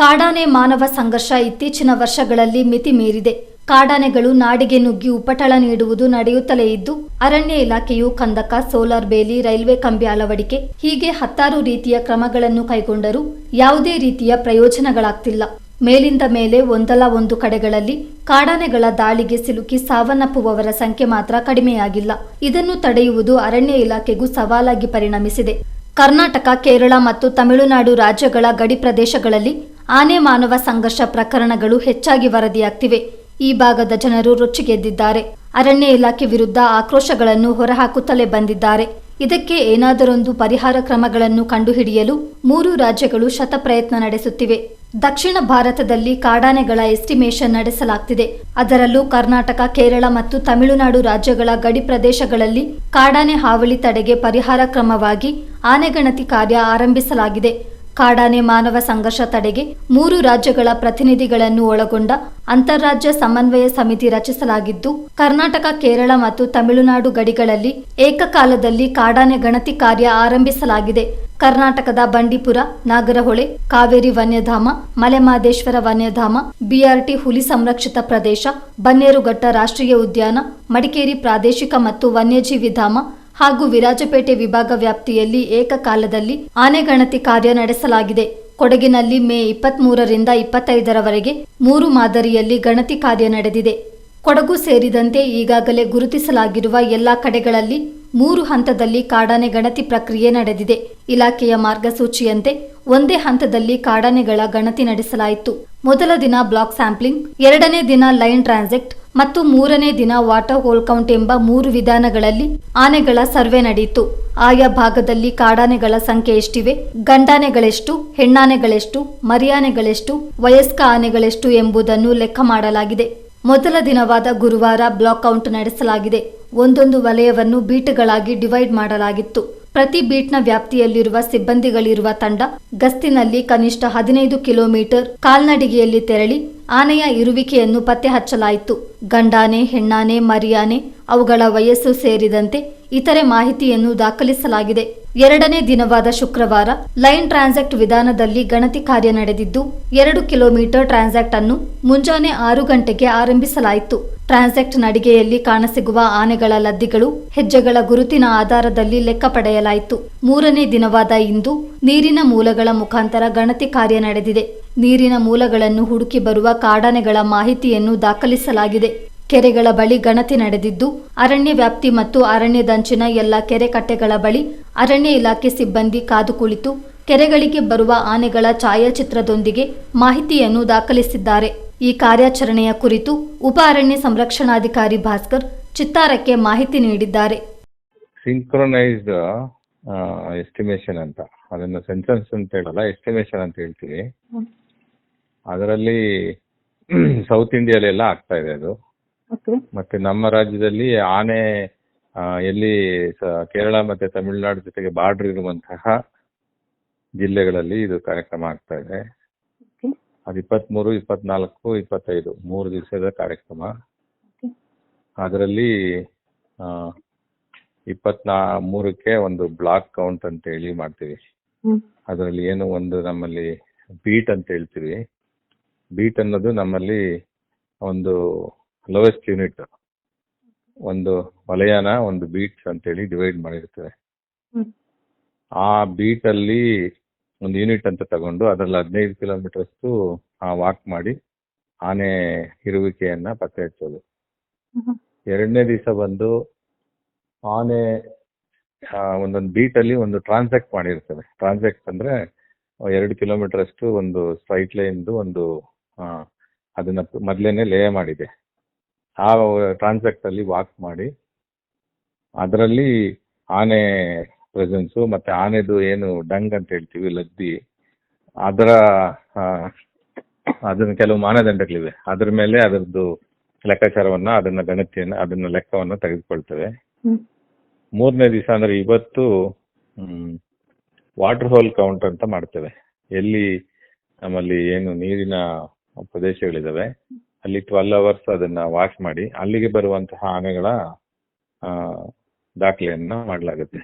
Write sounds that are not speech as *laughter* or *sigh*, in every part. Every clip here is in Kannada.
ಕಾಡಾನೆ ಮಾನವ ಸಂಘರ್ಷ ಇತ್ತೀಚಿನ ವರ್ಷಗಳಲ್ಲಿ ಮಿತಿ ಮೀರಿದೆ. ಕಾಡಾನೆಗಳು ನಾಡಿಗೆ ನುಗ್ಗಿ ಉಪಟಳ ನೀಡುವುದು ನಡೆಯುತ್ತಲೇ ಇದ್ದು, ಅರಣ್ಯ ಇಲಾಖೆಯು ಕಂದಕ, ಸೋಲಾರ್ ಬೇಲಿ, ರೈಲ್ವೆ ಕಂಬಿ ಅಳವಡಿಕೆ, ಹೀಗೆ ಹತ್ತಾರು ರೀತಿಯ ಕ್ರಮಗಳನ್ನು ಕೈಗೊಂಡರೂ ಯಾವುದೇ ರೀತಿಯ ಪ್ರಯೋಜನಗಳಾಗ್ತಿಲ್ಲ. ಮೇಲಿಂದ ಮೇಲೆ ಒಂದಲ್ಲ ಒಂದು ಕಡೆಗಳಲ್ಲಿ ಕಾಡಾನೆಗಳ ದಾಳಿಗೆ ಸಿಲುಕಿ ಸಾವನ್ನಪ್ಪುವವರ ಸಂಖ್ಯೆ ಮಾತ್ರ ಕಡಿಮೆಯಾಗಿಲ್ಲ. ಇದನ್ನು ತಡೆಯುವುದು ಅರಣ್ಯ ಇಲಾಖೆಗೂ ಸವಾಲಾಗಿ ಪರಿಣಮಿಸಿದೆ. ಕರ್ನಾಟಕ, ಕೇರಳ ಮತ್ತು ತಮಿಳುನಾಡು ರಾಜ್ಯಗಳ ಗಡಿ ಪ್ರದೇಶಗಳಲ್ಲಿ ಆನೆ ಮಾನವ ಸಂಘರ್ಷ ಪ್ರಕರಣಗಳು ಹೆಚ್ಚಾಗಿ ವರದಿಯಾಗ್ತಿವೆ. ಈ ಭಾಗದ ಜನರು ರೊಚ್ಚಿಗೆದ್ದಿದ್ದಾರೆ. ಅರಣ್ಯ ಇಲಾಖೆ ವಿರುದ್ಧ ಆಕ್ರೋಶಗಳನ್ನು ಹೊರಹಾಕುತ್ತಲೇ ಬಂದಿದ್ದಾರೆ. ಇದಕ್ಕೆ ಏನಾದರೊಂದು ಪರಿಹಾರ ಕ್ರಮಗಳನ್ನು ಕಂಡುಹಿಡಿಯಲು ಮೂರು ರಾಜ್ಯಗಳು ಶತಪ್ರಯತ್ನ ನಡೆಸುತ್ತಿವೆ. ದಕ್ಷಿಣ ಭಾರತದಲ್ಲಿ ಕಾಡಾನೆಗಳ ಎಸ್ಟಿಮೇಷನ್ ನಡೆಸಲಾಗ್ತಿದೆ. ಅದರಲ್ಲೂ ಕರ್ನಾಟಕ, ಕೇರಳ ಮತ್ತು ತಮಿಳುನಾಡು ರಾಜ್ಯಗಳ ಗಡಿ ಪ್ರದೇಶಗಳಲ್ಲಿ ಕಾಡಾನೆ ಹಾವಳಿ ತಡೆಗೆ ಪರಿಹಾರ ಕ್ರಮವಾಗಿ ಆನೆಗಣತಿ ಕಾರ್ಯ ಆರಂಭಿಸಲಾಗಿದೆ. ಕಾಡಾನೆ ಮಾನವ ಸಂಘರ್ಷ ತಡೆಗೆ ಮೂರು ರಾಜ್ಯಗಳ ಪ್ರತಿನಿಧಿಗಳನ್ನು ಒಳಗೊಂಡ ಅಂತಾರಾಜ್ಯ ಸಮನ್ವಯ ಸಮಿತಿ ರಚಿಸಲಾಗಿದ್ದು, ಕರ್ನಾಟಕ, ಕೇರಳ ಮತ್ತು ತಮಿಳುನಾಡು ಗಡಿಗಳಲ್ಲಿ ಏಕಕಾಲದಲ್ಲಿ ಕಾಡಾನೆ ಗಣತಿ ಕಾರ್ಯ ಆರಂಭಿಸಲಾಗಿದೆ. ಕರ್ನಾಟಕದ ಬಂಡೀಪುರ, ನಾಗರಹೊಳೆ, ಕಾವೇರಿ ವನ್ಯಧಾಮ, ಮಲೆಮಾದೇಶ್ವರ ವನ್ಯಧಾಮ, ಬಿಆರ್ಟಿ ಹುಲಿ ಸಂರಕ್ಷಿತ ಪ್ರದೇಶ, ಬನ್ನೇರುಘಟ್ಟ ರಾಷ್ಟ್ರೀಯ ಉದ್ಯಾನ, ಮಡಿಕೇರಿ ಪ್ರಾದೇಶಿಕ ಮತ್ತು ವನ್ಯಜೀವಿ ಧಾಮ ಹಾಗೂ ವಿರಾಜಪೇಟೆ ವಿಭಾಗ ವ್ಯಾಪ್ತಿಯಲ್ಲಿ ಏಕಕಾಲದಲ್ಲಿ ಆನೆಗಣತಿ ಕಾರ್ಯ ನಡೆಸಲಾಗಿದೆ. ಕೊಡಗಿನಲ್ಲಿ ಮೇ ಇಪ್ಪತ್ಮೂರರಿಂದ ಇಪ್ಪತ್ತೈದರವರೆಗೆ ಮೂರು ಮಾದರಿಯಲ್ಲಿ ಗಣತಿ ಕಾರ್ಯ ನಡೆದಿದೆ. ಕೊಡಗು ಸೇರಿದಂತೆ ಈಗಾಗಲೇ ಗುರುತಿಸಲಾಗಿರುವ ಎಲ್ಲಾ ಕಡೆಗಳಲ್ಲಿ ಮೂರು ಹಂತದಲ್ಲಿ ಕಾಡಾನೆ ಗಣತಿ ಪ್ರಕ್ರಿಯೆ ನಡೆದಿದೆ. ಇಲಾಖೆಯ ಮಾರ್ಗಸೂಚಿಯಂತೆ ಒಂದೇ ಹಂತದಲ್ಲಿ ಕಾಡಾನೆಗಳ ಗಣತಿ ನಡೆಸಲಾಯಿತು. ಮೊದಲ ದಿನ ಬ್ಲಾಕ್ ಸ್ಯಾಂಪ್ಲಿಂಗ್, ಎರಡನೇ ದಿನ ಲೈನ್ ಟ್ರಾನ್ಸೆಕ್ಟ್ ಮತ್ತು ಮೂರನೇ ದಿನ ವಾಟರ್ ಹೋಲ್ ಕೌಂಟ್ ಎಂಬ ಮೂರು ವಿಧಾನಗಳಲ್ಲಿ ಆನೆಗಳ ಸರ್ವೆ ನಡೆಯಿತು. ಆಯಾ ಭಾಗದಲ್ಲಿ ಕಾಡಾನೆಗಳ ಸಂಖ್ಯೆ ಎಷ್ಟಿವೆ? ಗಂಡಾನೆಗಳೆಷ್ಟು? ಹೆಣ್ಣಾನೆಗಳೆಷ್ಟು? ಮರಿಯಾನೆಗಳೆಷ್ಟು? ವಯಸ್ಕ ಆನೆಗಳೆಷ್ಟು ಎಂಬುದನ್ನು ಲೆಕ್ಕ ಮಾಡಲಾಗಿದೆ. ಮೊದಲ ದಿನವಾದ ಗುರುವಾರ ಬ್ಲಾಕ್ ಕೌಂಟ್ ನಡೆಸಲಾಗಿದೆ. ಒಂದೊಂದು ವಲಯವನ್ನು ಬೀಟುಗಳಾಗಿ ಡಿವೈಡ್ ಮಾಡಲಾಗಿತ್ತು. ಪ್ರತಿ ಬೀಟ್ನ ವ್ಯಾಪ್ತಿಯಲ್ಲಿರುವ ಸಿಬ್ಬಂದಿಗಳಿರುವ ತಂಡ ಗಸ್ತಿನಲ್ಲಿ ಕನಿಷ್ಠ ಹದಿನೈದು ಕಿಲೋಮೀಟರ್ ಕಾಲ್ನಡಿಗೆಯಲ್ಲಿ ತೆರಳಿ ಆನೆಯ ಇರುವಿಕೆಯನ್ನು ಪತ್ತೆ ಹಚ್ಚಲಾಯಿತು ಗಂಡಾನೆ, ಹೆಣ್ಣಾನೆ, ಮರಿಯಾನೆ ಅವುಗಳ ವಯಸ್ಸು ಸೇರಿದಂತೆ ಇತರೆ ಮಾಹಿತಿಯನ್ನು ದಾಖಲಿಸಲಾಗಿದೆ. ಎರಡನೇ ದಿನವಾದ ಶುಕ್ರವಾರ ಲೈನ್ ಟ್ರಾನ್ಸಾಕ್ಟ್ ವಿಧಾನದಲ್ಲಿ ಗಣತಿ ಕಾರ್ಯ ನಡೆದಿದ್ದು, ಎರಡು ಕಿಲೋಮೀಟರ್ ಟ್ರಾನ್ಸಾಕ್ಟ್ ಅನ್ನು ಮುಂಜಾನೆ ಆರು ಗಂಟೆಗೆ ಆರಂಭಿಸಲಾಯಿತು. ಟ್ರಾನ್ಸಾಕ್ಟ್ ನಡಿಗೆಯಲ್ಲಿ ಕಾಣಸಿಗುವ ಆನೆಗಳ ಲದ್ದಿಗಳು ಹೆಜ್ಜೆಗಳ ಗುರುತಿನ ಆಧಾರದಲ್ಲಿ ಲೆಕ್ಕ ಪಡೆಯಲಾಯಿತು ಮೂರನೇ ದಿನವಾದ ಇಂದು ನೀರಿನ ಮೂಲಗಳ ಮುಖಾಂತರ ಗಣತಿ ಕಾರ್ಯ ನಡೆದಿದೆ. ನೀರಿನ ಮೂಲಗಳನ್ನು ಹುಡುಕಿ ಬರುವ ಕಾಡಾನೆಗಳ ಮಾಹಿತಿಯನ್ನು ದಾಖಲಿಸಲಾಗಿದೆ. ಕೆರೆಗಳ ಬಳಿ ಗಣತಿ ನಡೆದಿದ್ದು ಅರಣ್ಯ ವ್ಯಾಪ್ತಿ ಮತ್ತು ಅರಣ್ಯದಂಚಿನ ಎಲ್ಲ ಕೆರೆ ಕಟ್ಟೆಗಳ ಬಳಿ ಅರಣ್ಯ ಇಲಾಖೆ ಸಿಬ್ಬಂದಿ ಕಾದು ಕುಳಿತು ಕೆರೆಗಳಿಗೆ ಬರುವ ಆನೆಗಳ ಛಾಯಾಚಿತ್ರದೊಂದಿಗೆ ಮಾಹಿತಿಯನ್ನು ದಾಖಲಿಸಿದ್ದಾರೆ. ಈ ಕಾರ್ಯಾಚರಣೆಯ ಕುರಿತು ಉಪ ಅರಣ್ಯ ಸಂರಕ್ಷಣಾಧಿಕಾರಿ ಭಾಸ್ಕರ್ ಚಿತ್ತಾರಕ್ಕೆ ಮಾಹಿತಿ ನೀಡಿದ್ದಾರೆ. ಸಿಂಕ್ರೊನೈಸ್ಡ್ ಎಸ್ಟಿಮೇಷನ್ ಅಂತ. ಅದನ್ನ ಸೆನ್ಸಸ್ ಅಂತ ಹೇಳಲ್ಲ ಎಸ್ಟಿಮೇಷನ್ ಅಂತ ಹೇಳ್ತೀವಿ. ಅದರಲ್ಲಿ *clears throat* ಸೌತ್ ಇಂಡಿಯಾಲೆಲ್ಲ ಆಗ್ತಾ ಇದೆ ಅದು. ಮತ್ತೆ ನಮ್ಮ ರಾಜ್ಯದಲ್ಲಿ ಆನೆ ಎಲ್ಲಿ ಕೇರಳ ಮತ್ತೆ ತಮಿಳುನಾಡು ಜೊತೆಗೆ ಬಾರ್ಡರ್ ಇರುವಂತಹ ಜಿಲ್ಲೆಗಳಲ್ಲಿ ಇದು ಕಾರ್ಯಕ್ರಮ ಆಗ್ತಾ ಇದೆ. ಅದು ಇಪ್ಪತ್ಮೂರು ಇಪ್ಪತ್ನಾಲ್ಕು ಇಪ್ಪತ್ತೈದು ಮೂರು ದಿವಸದ ಕಾರ್ಯಕ್ರಮ. ಅದರಲ್ಲಿ ಇಪ್ಪತ್ನಾ ಮೂರಕ್ಕೆ ಒಂದು ಬ್ಲಾಕ್ ಕೌಂಟ್ ಅಂತ ಹೇಳಿ ಮಾಡ್ತೀವಿ. ಅದರಲ್ಲಿ ಏನು ಒಂದು ನಮ್ಮಲ್ಲಿ ಬೀಟ್ ಅಂತ ಹೇಳ್ತೀವಿ. ಬೀಟ್ ಅನ್ನೋದು ನಮ್ಮಲ್ಲಿ ಒಂದು ಲೋಯೆಸ್ಟ್ ಯೂನಿಟ್ ಒಂದು ವಲಯನ ಒಂದು ಬೀಟ್ಸ್ ಅಂತೇಳಿ ಡಿವೈಡ್ ಮಾಡಿರ್ತೇವೆ ಆ ಬೀಟ್ ಅಲ್ಲಿ ಒಂದು ಯೂನಿಟ್ ಅಂತ ತಗೊಂಡು ಅದರಲ್ಲಿ ಹದಿನೈದು ಕಿಲೋಮೀಟರ್ಸ್ಟು ವಾಕ್ ಮಾಡಿ ಆನೆ ಇರುವಿಕೆಯನ್ನ ಪತ್ತೆ ಹಚ್ಚೋದು. ಎರಡನೇ ದಿವಸ ಬಂದು ಆನೆ ಒಂದೊಂದು ಬೀಟ್ ಅಲ್ಲಿ ಒಂದು ಟ್ರಾನ್ಸಾಕ್ಟ್ ಮಾಡಿರ್ತೇವೆ ಟ್ರಾನ್ಸಾಕ್ಟ್ ಅಂದ್ರೆ ಎರಡು ಕಿಲೋಮೀಟರ್ ಅಷ್ಟು ಒಂದು ಸ್ಟ್ರೈಟ್ ಲೈನ್ದು ಒಂದು ಅದನ್ನ ಮೊದಲೇನೆ ಲೇ ಮಾಡಿದೆ. ಆ ಟ್ರಾನ್ಸಾಕ್ಟ್ ಅಲ್ಲಿ ವಾಕ್ ಮಾಡಿ ಅದರಲ್ಲಿ ಆನೆ ಪ್ರೆಸೆನ್ಸು ಮತ್ತೆ ಆನೆದು ಏನು ಡಂಗ್ ಅಂತ ಹೇಳ್ತೀವಿ ಲದ್ದಿ. ಅದರ ಅದನ್ನ ಕೆಲವು ಮಾನದಂಡಗಳಿವೆ. ಅದ್ರ ಮೇಲೆ ಅದರದ್ದು ಲೆಕ್ಕಾಚಾರವನ್ನ ಅದನ್ನ ಗಣತಿಯನ್ನ ಅದನ್ನ ಲೆಕ್ಕವನ್ನ ತೆಗೆದುಕೊಳ್ತೇವೆ. ಮೂರನೇ ದಿವಸ ಅಂದ್ರೆ ಇವತ್ತು ವಾಟರ್ ಹೋಲ್ ಕೌಂಟ್ ಅಂತ ಮಾಡ್ತೇವೆ. ಎಲ್ಲಿ ನಮ್ಮಲ್ಲಿ ಏನು ನೀರಿನ ಪ್ರದೇಶಗಳಿದಾವೆ ಅಲ್ಲಿ ಟ್ವೆಲ್ ಅವರ್ಸ್ ಅದನ್ನ ವಾಶ್ ಮಾಡಿ ಅಲ್ಲಿಗೆ ಬರುವಂತಹ ಆನೆಗಳ ದಾಖಲೆಯನ್ನ ಮಾಡಲಾಗುತ್ತೆ.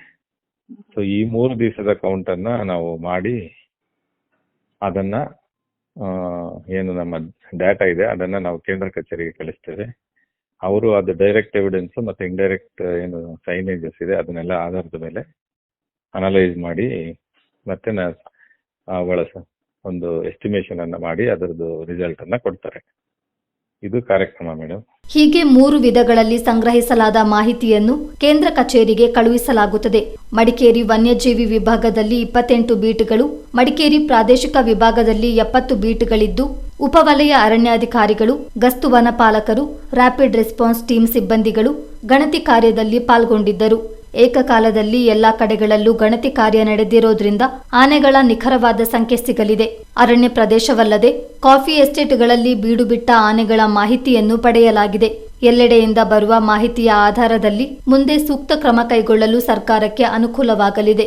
ಸೊ ಈ ಮೂರು ದಿವಸದ ಕೌಂಟ್ ಅನ್ನ ನಾವು ಮಾಡಿ ಅದನ್ನ ಏನು ನಮ್ಮ ಡಾಟಾ ಇದೆ ಅದನ್ನ ನಾವು ಕೇಂದ್ರ ಕಚೇರಿಗೆ ಕಳಿಸ್ತೇವೆ. ಅವರು ಅದು ಡೈರೆಕ್ಟ್ ಎವಿಡೆನ್ಸ್ ಮತ್ತೆ ಇಂಡೈರೆಕ್ಟ್ ಏನು ಸೈನೇಜಸ್ ಇದೆ ಅದನ್ನೆಲ್ಲ ಆಧಾರದ ಮೇಲೆ ಅನಲೈಸ್ ಮಾಡಿ ಮತ್ತೆ ಅವುಗಳ ಒಂದು ಎಸ್ಟಿಮೇಷನ್ ಅನ್ನ ಮಾಡಿ ಅದರದ್ದು ರಿಸಲ್ಟ್ ಅನ್ನ ಕೊಡ್ತಾರೆ. ಇದು ಕಾರ್ಯಕ್ರಮ ಮೇಡಮ್ ಹೀಗೆ ಮೂರು ವಿಧಗಳಲ್ಲಿ ಸಂಗ್ರಹಿಸಲಾದ ಮಾಹಿತಿಯನ್ನು ಕೇಂದ್ರ ಕಚೇರಿಗೆ ಕಳುಹಿಸಲಾಗುತ್ತದೆ. ಮಡಿಕೇರಿ ವನ್ಯಜೀವಿ ವಿಭಾಗದಲ್ಲಿ ಇಪ್ಪತ್ತೆಂಟು ಬೀಟ್ಗಳು, ಮಡಿಕೇರಿ ಪ್ರಾದೇಶಿಕ ವಿಭಾಗದಲ್ಲಿ ಎಪ್ಪತ್ತು ಬೀಟ್ಗಳಿದ್ದು, ಉಪವಲಯ ಅರಣ್ಯಾಧಿಕಾರಿಗಳು, ಗಸ್ತು ವನಪಾಲಕರು ರ್ಯಾಪಿಡ್ ರೆಸ್ಪಾನ್ಸ್ ಟೀಮ್ ಸಿಬ್ಬಂದಿಗಳು, ಗಣತಿ ಕಾರ್ಯದಲ್ಲಿ ಪಾಲ್ಗೊಂಡಿದ್ದರು. ಏಕಕಾಲದಲ್ಲಿ ಎಲ್ಲಾ ಕಡೆಗಳಲ್ಲೂ ಗಣತಿ ಕಾರ್ಯ ನಡೆದಿರೋದ್ರಿಂದ ಆನೆಗಳ ನಿಖರವಾದ ಸಂಖ್ಯೆ ಸಿಗಲಿದೆ. ಅರಣ್ಯ ಪ್ರದೇಶವಲ್ಲದೆ ಕಾಫಿ ಎಸ್ಟೇಟ್ಗಳಲ್ಲಿ ಬೀಡುಬಿಟ್ಟ ಆನೆಗಳ ಮಾಹಿತಿಯನ್ನು ಪಡೆಯಲಾಗಿದೆ. ಎಲ್ಲೆಡೆಯಿಂದ ಬರುವ ಮಾಹಿತಿಯ ಆಧಾರದಲ್ಲಿ ಮುಂದೆ ಸೂಕ್ತ ಕ್ರಮ ಕೈಗೊಳ್ಳಲು ಸರ್ಕಾರಕ್ಕೆ ಅನುಕೂಲವಾಗಲಿದೆ.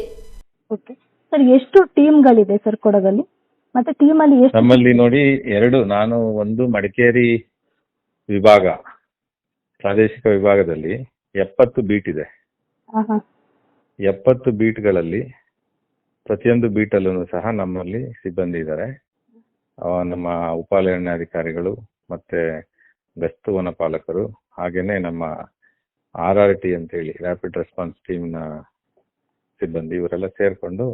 ಸರ್ ಎಷ್ಟು ಟೀಮ್ಗಳಿದೆ ಸರ್ ಕೊಡಗಲ್ಲಿ? ಮತ್ತೆ ಟೀಮಲ್ಲಿ ಎಷ್ಟು ನಮ್ಮಲ್ಲಿ ನೋಡಿ ಎರಡು ನಾನು ಒಂದು ಮಡಿಕೇರಿ ವಿಭಾಗ ಪ್ರಾದೇಶಿಕ ವಿಭಾಗದಲ್ಲಿ ಎಪ್ಪತ್ತು ಬೀಟ್ ಇದೆ. ಎಪ್ಪತ್ತು ಬೀಟ್ಗಳಲ್ಲಿ ಪ್ರತಿಯೊಂದು ಬೀಟಲ್ಲೂ ಸಹ ನಮ್ಮಲ್ಲಿ ಸಿಬ್ಬಂದಿ ಇದ್ದಾರೆ ನಮ್ಮ ಉಪಾರಣ್ಯಾಧಿಕಾರಿಗಳು ಮತ್ತೆ ಗಸ್ತು ವನಪಾಲಕರು ಹಾಗೇನೆ ನಮ್ಮ ಆರ್ ಆರ್ ಟಿ ಅಂತೇಳಿ ರ್ಯಾಪಿಡ್ ರೆಸ್ಪಾನ್ಸ್ ಟೀಮ್ನ ಸಿಬ್ಬಂದಿ ಇವರೆಲ್ಲ ಸೇರ್ಕೊಂಡು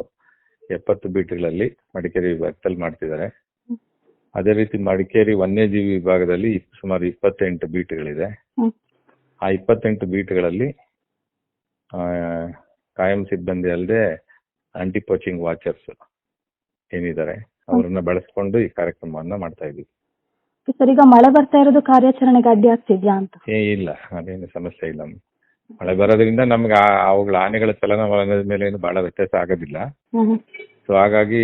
ಎಪ್ಪತ್ತು ಬೀಟ್ಗಳಲ್ಲಿ ಮಡಿಕೇರಿ ವಿಭಾಗದಲ್ಲಿ ಮಾಡ್ತಿದ್ದಾರೆ. ಅದೇ ರೀತಿ ಮಡಿಕೇರಿ ವನ್ಯಜೀವಿ ವಿಭಾಗದಲ್ಲಿ ಸುಮಾರು ಇಪ್ಪತ್ತೆಂಟು ಬೀಟ್ಗಳಿದೆ. ಆ ಇಪ್ಪತ್ತೆಂಟು ಬೀಟ್ಗಳಲ್ಲಿ ಕಾಯಂ ಸಿಬ್ಬಂದಿ ಅಲ್ಲದೆ ಆಂಟಿ ಪೋಚಿಂಗ್ ವಾಚರ್ಸ್ ಏನಿದ್ದಾರೆ ಅವರನ್ನ ಬಳಸ್ಕೊಂಡು ಈ ಕಾರ್ಯಕ್ರಮವನ್ನ ಮಾಡ್ತಾ ಇದೀವಿ ಸರ್ ಈಗ ಮಳೆ ಬರ್ತಾ ಇರೋದು ಕಾರ್ಯಾಚರಣೆಗೆ ಅಡ್ಡಿ ಆಗ್ತಿದ್ಯಾ ಅಂತ? ಏ ಇಲ್ಲ ಅದೇನು ಸಮಸ್ಯೆ ಇಲ್ಲ. ಮಳೆ ಬರೋದ್ರಿಂದ ನಮ್ಗೆ ಅವುಗಳ ಆನೆಗಳ ಚಲನವಲನದ ಮೇಲೆ ಏನು ಬಹಳ ವ್ಯತ್ಯಾಸ ಆಗೋದಿಲ್ಲ. ಸೊ ಹಾಗಾಗಿ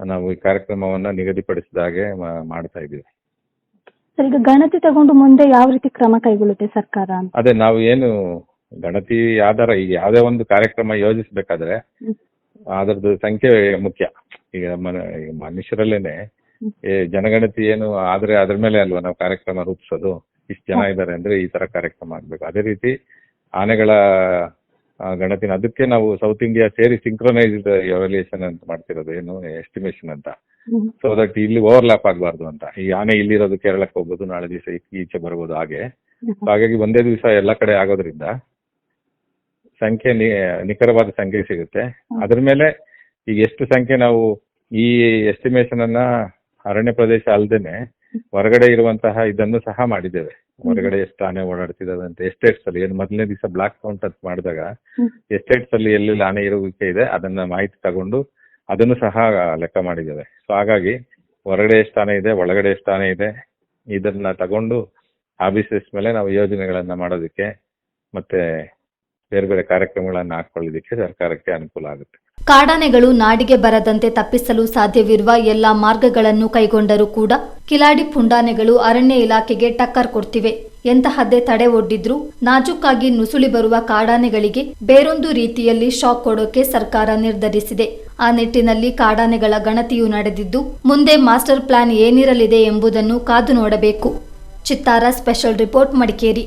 ನಾವು ಈ ಕಾರ್ಯಕ್ರಮವನ್ನ ನಿಗದಿಪಡಿಸಿದ ಹಾಗೆ ಮಾಡ್ತಾ ಇದ್ದೀವಿ. ಸರ್ ಈಗ ಗಣತಿ ತಗೊಂಡು ಮುಂದೆ ಯಾವ ರೀತಿ ಕ್ರಮ ಕೈಗೊಳ್ಳುತ್ತೆ ಸರ್ಕಾರ ಅದೇ ನಾವು ಏನು ಗಣತಿ ಆಧಾರ ಈಗ ಯಾವುದೇ ಒಂದು ಕಾರ್ಯಕ್ರಮ ಯೋಜಿಸಬೇಕಾದ್ರೆ. ಅದರದ್ದು ಸಂಖ್ಯೆ ಮುಖ್ಯ. ಈಗ ಮನ ಈಗ ಮನುಷ್ಯರಲ್ಲೇನೆ ಏ ಜನಗಣತಿ ಏನು ಆದ್ರೆ ಅದ್ರ ಮೇಲೆ ಅಲ್ವಾ ನಾವು ಕಾರ್ಯಕ್ರಮ ರೂಪಿಸೋದು? ಇಷ್ಟು ಜನ ಇದ್ದಾರೆ ಅಂದ್ರೆ ಈ ತರ ಕಾರ್ಯಕ್ರಮ ಆಗ್ಬೇಕು. ಅದೇ ರೀತಿ ಆನೆಗಳ ಗಣತಿನ ಅದಕ್ಕೆ ನಾವು ಸೌತ್ ಇಂಡಿಯಾ ಸೇರಿ ಸಿಂಕ್ರೊನೈಸ್ಡ್ ಎವಲ್ಯೂಷನ್ ಅಂತ ಮಾಡ್ತಿರೋದು. ಏನು ಎಸ್ಟಿಮೇಷನ್ ಅಂತ. ಸೊ ದಟ್ ಇಲ್ಲಿ ಓವರ್ಲ್ಯಾಪ್ ಆಗಬಾರ್ದು ಅಂತ. ಈ ಆನೆ ಇಲ್ಲಿರೋದು ಕೇರಳಕ್ಕೆ ಹೋಗ್ಬೋದು ನಾಳೆ ದಿವಸ ಈಚೆ ಬರ್ಬೋದು ಹಾಗೆ. ಹಾಗಾಗಿ ಒಂದೇ ದಿವಸ ಎಲ್ಲ ಕಡೆ ಆಗೋದ್ರಿಂದ ಸಂಖ್ಯೆ ನಿ- ನಿಖರವಾದ ಸಂಖ್ಯೆ ಸಿಗುತ್ತೆ. ಅದ್ರ ಮೇಲೆ ಈಗ ಎಷ್ಟು ಸಂಖ್ಯೆ ನಾವು ಈ ಎಸ್ಟಿಮೇಷನ್ ಅನ್ನ ಅರಣ್ಯ ಪ್ರದೇಶ ಅಲ್ಲದೇನೆ ಹೊರಗಡೆ ಇರುವಂತಹ ಇದನ್ನು ಸಹ ಮಾಡಿದ್ದೇವೆ. ಹೊರಗಡೆ ಎಷ್ಟು ಆನೆ ಓಡಾಡ್ತಿದ್ದಾವೆ ಅಂತ ಎಸ್ಟೇಟ್ಸ್ ಅಲ್ಲಿ ಏನು ಮೊದಲನೇ ದಿವಸ ಬ್ಲಾಕ್ ಕೌಂಟ್ ಅಂತ ಮಾಡಿದಾಗ. ಎಸ್ಟೇಟ್ಸ್ ಅಲ್ಲಿ ಎಲ್ಲೆಲ್ಲಿ ಆನೆ ಇರುವಿಕೆ ಇದೆ ಅದನ್ನ ಮಾಹಿತಿ ತಗೊಂಡು ಅದನ್ನು ಸಹ ಲೆಕ್ಕ ಮಾಡಿದ್ದೇವೆ. ಸೊ ಹಾಗಾಗಿ ಹೊರಗಡೆ ಎಷ್ಟು ಆನೆ ಇದೆ ಒಳಗಡೆ ಎಷ್ಟು ಆನೆ ಇದೆ ಇದನ್ನ ತಗೊಂಡು ಆ ಮೇಲೆ ನಾವು ಯೋಜನೆಗಳನ್ನ ಮಾಡೋದಕ್ಕೆ ಮತ್ತೆ ಬೇರೆ ಬೇರೆ ಕಾರ್ಯಕ್ರಮಗಳನ್ನು ಹಾಕೊಳ್ಳೋದಕ್ಕೆ ಸರ್ಕಾರಕ್ಕೆ ಅನುಕೂಲ ಆಗುತ್ತೆ. ಕಾಡಾನೆಗಳು ನಾಡಿಗೆ ಬರದಂತೆ ತಪ್ಪಿಸಲು ಸಾಧ್ಯವಿರುವ ಎಲ್ಲಾ ಮಾರ್ಗಗಳನ್ನು ಕೈಗೊಂಡರೂ ಕೂಡ ಕಿಲಾಡಿ ಪುಂಡಾನೆಗಳು ಅರಣ್ಯ ಇಲಾಖೆಗೆ ಟಕ್ಕರ್ ಕೊಡ್ತಿವೆ. ಎಂತಹದ್ದೇ ತಡೆ ಒಡ್ಡಿದ್ರೂ ನಾಜೂಕಾಗಿ ನುಸುಳಿ ಬರುವ ಕಾಡಾನೆಗಳಿಗೆ ಬೇರೊಂದು ರೀತಿಯಲ್ಲಿ ಶಾಕ್ ಕೊಡೋಕೆ ಸರ್ಕಾರ ನಿರ್ಧರಿಸಿದೆ. ಆ ನಿಟ್ಟಿನಲ್ಲಿ ಕಾಡಾನೆಗಳ ಗಣತಿಯು ನಡೆದಿದ್ದು ಮುಂದೆ ಮಾಸ್ಟರ್ ಪ್ಲಾನ್ ಏನಿರಲಿದೆ ಎಂಬುದನ್ನು ಕಾದು ನೋಡಬೇಕು. ಚಿತ್ತಾರ ಸ್ಪೆಷಲ್ ರಿಪೋರ್ಟ್ ಮಡಿಕೇರಿ.